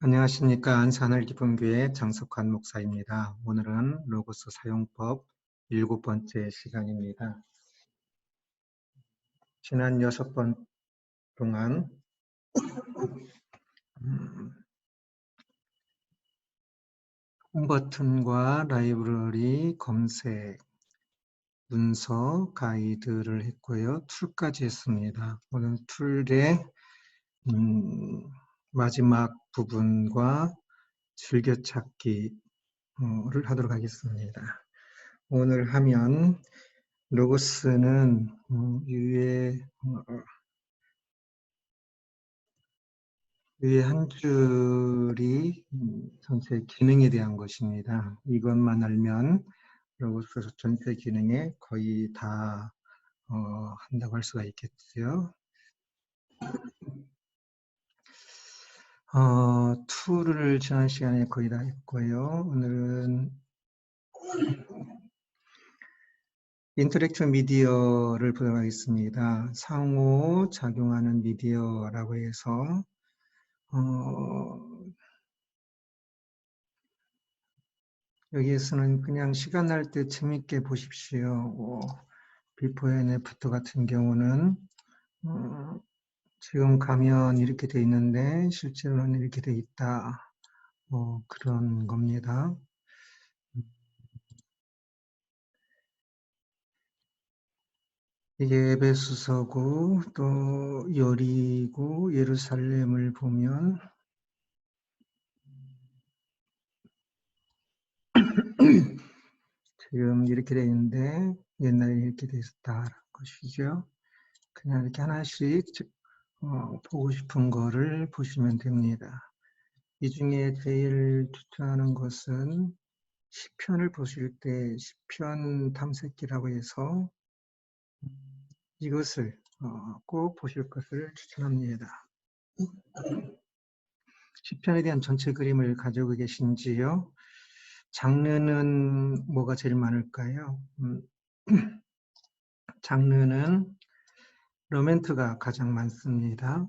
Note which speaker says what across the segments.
Speaker 1: 안녕하십니까. 안산을 기쁨교회 장석환 목사입니다. 오늘은 로고스 사용법 일곱 번째 시간입니다. 지난 여섯 번 동안 음, 홈버튼과 라이브러리 검색, 문서, 가이드를 했고요. 툴까지 했습니다. 오늘 툴의 음, 마지막 부분과 즐겨찾기를 하도록 하겠습니다. 오늘 하면 로고스는 음, 위에 어, 위에 한 줄이 음, 전체 기능에 대한 것입니다. 이것만 알면 로고스 전체 기능에 거의 다 어, 한다고 할 수가 있겠죠. 어, 툴을 지난 시간에 거의 다 했고요. 오늘은 인터랙티브 미디어를 보도록 하겠습니다. 상호 작용하는 미디어라고 해서 어, 여기에서는 그냥 시간 날 때 재밌게 보십시오. 어, 비포 앤 애프터 같은 경우는 어, 지금 가면 이렇게 돼 있는데 실제로는 이렇게 돼 있다. 뭐 그런 겁니다. 이게 에베소서고 또 여리고 예루살렘을 보면 지금 이렇게 돼 있는데 옛날에 이렇게 돼 있었다라는 것이죠. 그냥 이렇게 하나씩 어, 보고 싶은 거를 보시면 됩니다. 이 중에 제일 추천하는 것은 시편을 보실 때 시편 탐색기라고 해서 이것을 어, 꼭 보실 것을 추천합니다. 시편에 대한 전체 그림을 가지고 계신지요? 장르는 뭐가 제일 많을까요? 음, 장르는 로멘트가 가장 많습니다.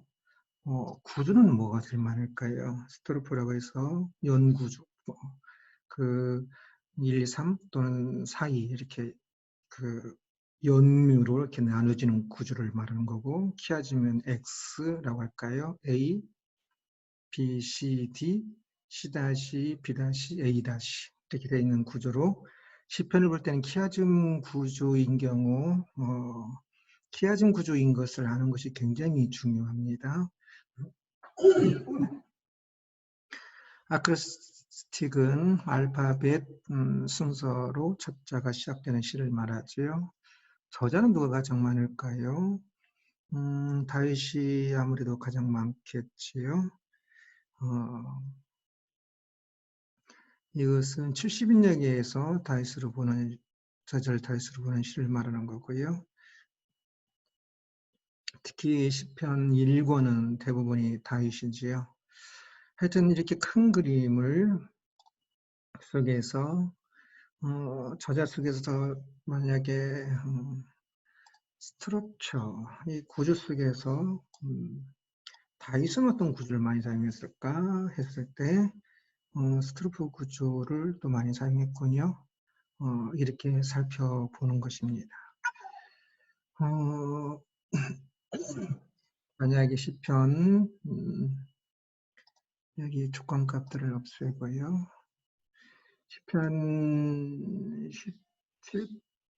Speaker 1: 어, 구조는 뭐가 제일 많을까요? 스토르프라고 해서 연구조, 뭐, 그 1, 3 또는 4, 2 이렇게 그 연묘로 이렇게 나눠지는 구조를 말하는 거고 키아지면 X라고 할까요? A, B, C, D, C B A 이렇게 되어 있는 구조로 시편을 볼 때는 키아즘 구조인 경우 어, 키아즘 구조인 것을 아는 것이 굉장히 중요합니다. 아크로스틱은 알파벳 음, 순서로 첫자가 시작되는 시를 말하지요. 저자는 누가 가장 많을까요? 음, 다윗이 아무래도 가장 많겠지요. 어, 이것은 70인역에서 다윗으로 보는 저절 다윗으로 보는 시를 말하는 거고요. 특히 시편 1권은 대부분이 다윗이지요. 하여튼 이렇게 큰 그림을 속에서 어, 저자 속에서 만약에 음, 스트럭처 이 구조 속에서 음, 다윗은 어떤 구조를 많이 사용했을까 했을 때 어, 스트로프 구조를 또 많이 사용했군요. 어, 이렇게 살펴보는 것입니다. 어, 만약에 시편 음, 여기 조건값들을 없애고요. 시편 17,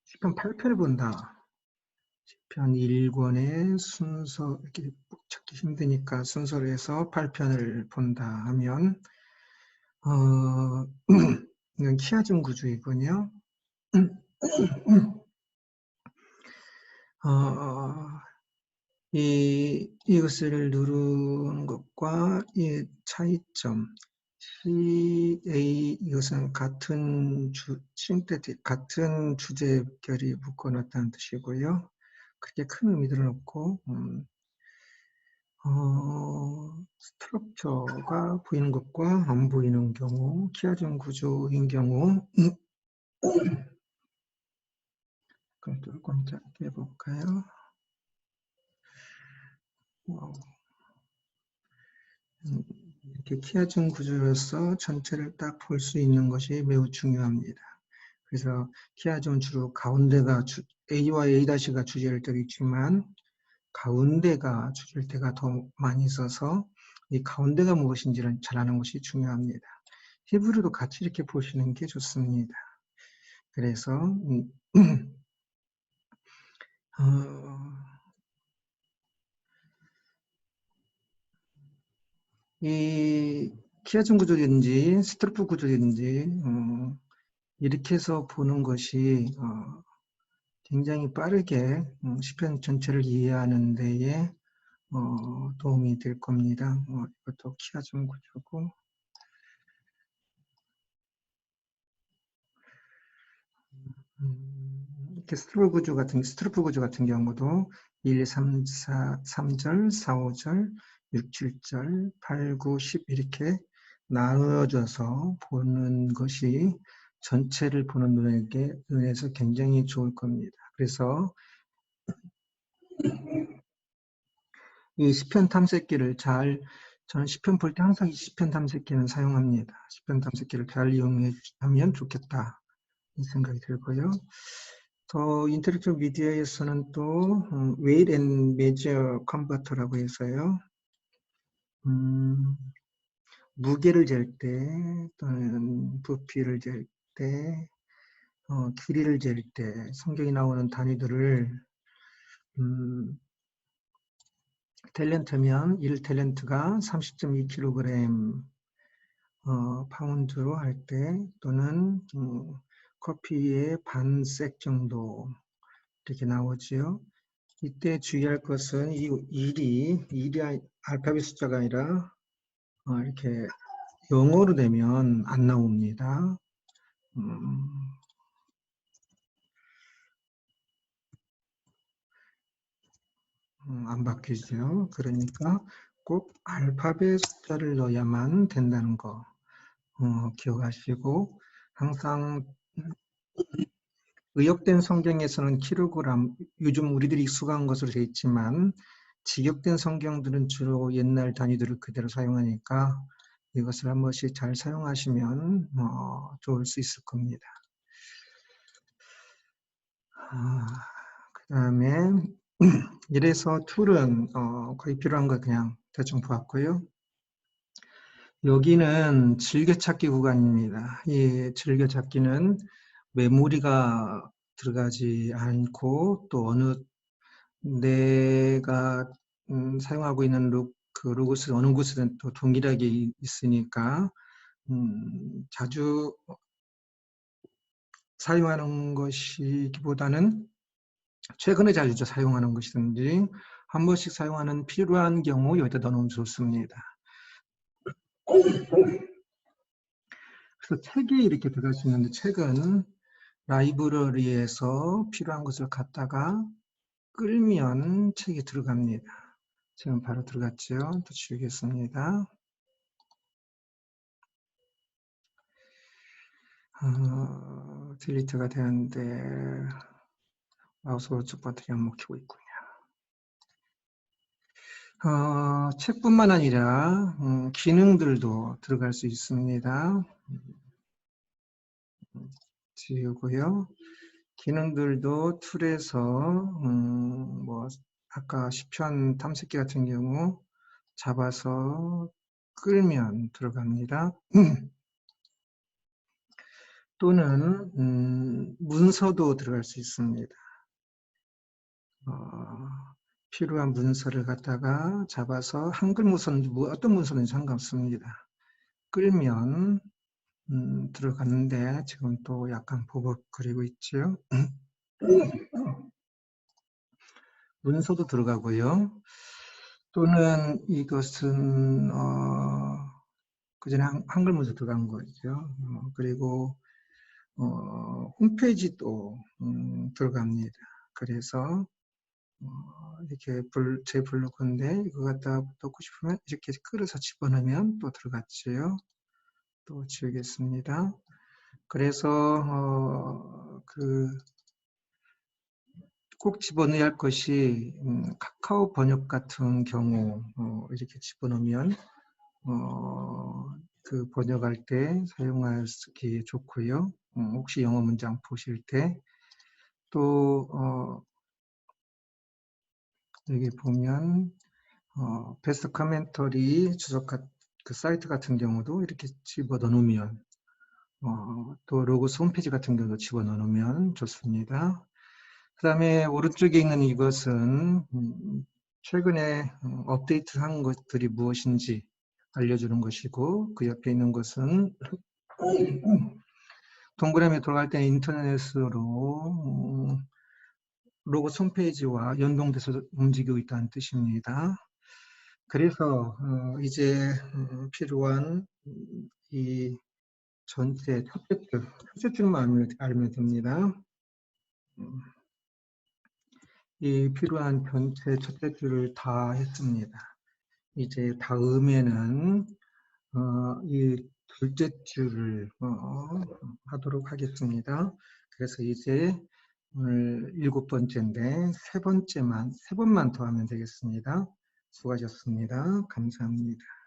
Speaker 1: 시편 8편을 본다. 시편 1권의 순서 이렇게 찾기 힘드니까 순서로 해서 8편을 본다 하면 어, 이건 키아즘 구조이군요. 어, 이, 이것을 누르는 것과 이 차이점, CA 이것은 같은 주, 싱테틱, 같은 주제 결이 묶어놨다는 뜻이고요. 그렇게 큰 의미들은 없고, 음, 어, 스트럭처가 보이는 것과 안 보이는 경우, 키아전 구조인 경우, 그럼 조금 짧게 해볼까요? 음, 이렇게 키아준 구조로서 전체를 딱 볼 수 있는 것이 매우 중요합니다. 그래서 키아준 주로 가운데가 주, A와 A-가 주제일 때도 있지만 가운데가 주제일 때가 더 많이 있어서 이 가운데가 무엇인지를 잘 아는 것이 중요합니다. 히브리도 같이 이렇게 보시는 게 좋습니다. 그래서 음, 어, 이 키아준 구조든지 스트로프 구조든지 어, 이렇게 해서 보는 것이 어, 굉장히 빠르게 어, 시편 전체를 이해하는 데에 어, 도움이 될 겁니다. 어, 이것도 키아준 구조고 음, 이렇게 스트로프 구조 같은 스트로프 구조 같은 경우도 1, 3, 4, 3절, 4, 5절, 6, 7절, 8, 9, 10 이렇게 나누어져서 보는 것이 전체를 보는 눈에게 눈에서 굉장히 좋을 겁니다. 그래서 이 시편 탐색기를 잘 저는 시편 볼 때 항상 이 시편 탐색기는 사용합니다. 시편 탐색기를 잘 이용하면 좋겠다 이 생각이 들고요. 더 인터랙티브 미디어에서는 또 음, 웨이트 앤 메저 컨버터라고 해서요. 음, 무게를 잴 때 또는 부피를 잴 때, 어, 길이를 잴 때 성경이 나오는 단위들을 음, 탤런트면 1탤런트가 30.2kg 어, 파운드로 할 때 또는 음, 커피의 반색 정도 이렇게 나오지요. 이때 주의할 것은 이 1이 1이 알파벳 숫자가 아니라 어, 이렇게 영어로 되면 안 나옵니다. 음, 음, 안 바뀌죠. 그러니까 꼭 알파벳 숫자를 넣어야만 된다는 거 어, 기억하시고 항상 의역된 성경에서는 킬로그램, 요즘 우리들이 익숙한 것으로 되어 있지만 직역된 성경들은 주로 옛날 단위들을 그대로 사용하니까 이것을 한 번씩 잘 사용하시면 어, 좋을 수 있을 겁니다. 아, 그 다음에 이래서 툴은 어, 거의 필요한 거 그냥 대충 보았고요. 여기는 즐겨찾기 구간입니다. 이 즐겨찾기는 메모리가 들어가지 않고 또 어느 내가 음, 사용하고 있는 로, 그 로고스 어느 곳에든 또 동일하게 있으니까 음, 자주 사용하는 것이기보다는 최근에 자주 사용하는 것이든지 한 번씩 사용하는 필요한 경우 여기다 넣어놓으면 좋습니다. 그래서 책이 이렇게 들어갈 수 있는데 책은 라이브러리에서 필요한 것을 갖다가 끌면 책이 들어갑니다. 지금 바로 들어갔죠. 또 지우겠습니다. 어, 딜리트가 되는데 마우스 오른쪽 버튼이 안 먹히고 있군요. 어, 책뿐만 아니라 음, 기능들도 들어갈 수 있습니다. 지우고요. 기능들도 툴에서 음, 뭐 아까 시편 탐색기 같은 경우 잡아서 끌면 들어갑니다. 또는 음, 문서도 들어갈 수 있습니다. 어, 필요한 문서를 갖다가 잡아서 한글 문서는 뭐 어떤 문서는 상관없습니다. 끌면 음, 들어갔는데 지금 또 약간 버벅거리고 있죠. 문서도 들어가고요. 또는 이것은 어, 그전에 한, 글 문서 들어간 거죠. 어, 그리고 어, 홈페이지도 음, 들어갑니다. 그래서 어, 이렇게 불, 제 블로그인데 이거 갖다 넣고 싶으면 이렇게 끌어서 집어넣으면 또 들어갔지요. 또 지우겠습니다. 그래서 어, 그꼭 집어넣어야 할 것이 음, 카카오 번역 같은 경우 어, 이렇게 집어넣으면 어, 그 번역할 때 사용하기 좋고요. 음, 혹시 영어 문장 보실 때또 어, 여기 보면 어, 베스트 커멘터리 주석 그 사이트 같은 경우도 이렇게 집어넣어 놓으면 어, 또 로고스 홈페이지 같은 경우도 집어넣어 놓으면 좋습니다. 그 다음에 오른쪽에 있는 이것은 음, 최근에 음, 업데이트한 것들이 무엇인지 알려주는 것이고 그 옆에 있는 것은 동그라미 돌아갈 때 인터넷으로 음, 로고스 홈페이지와 연동돼서 움직이고 있다는 뜻입니다. 그래서 어, 이제 음, 필요한 이 전체 첫째 줄, 첫째 줄만 알면, 알면 됩니다. 이 필요한 전체 첫째 줄을 다 했습니다. 이제 다음에는 어, 이 둘째 줄을 어, 하도록 하겠습니다. 그래서 이제 오늘 일곱 번째인데 세 번째만 세 번만 더 하면 되겠습니다. 수고하셨습니다. 감사합니다.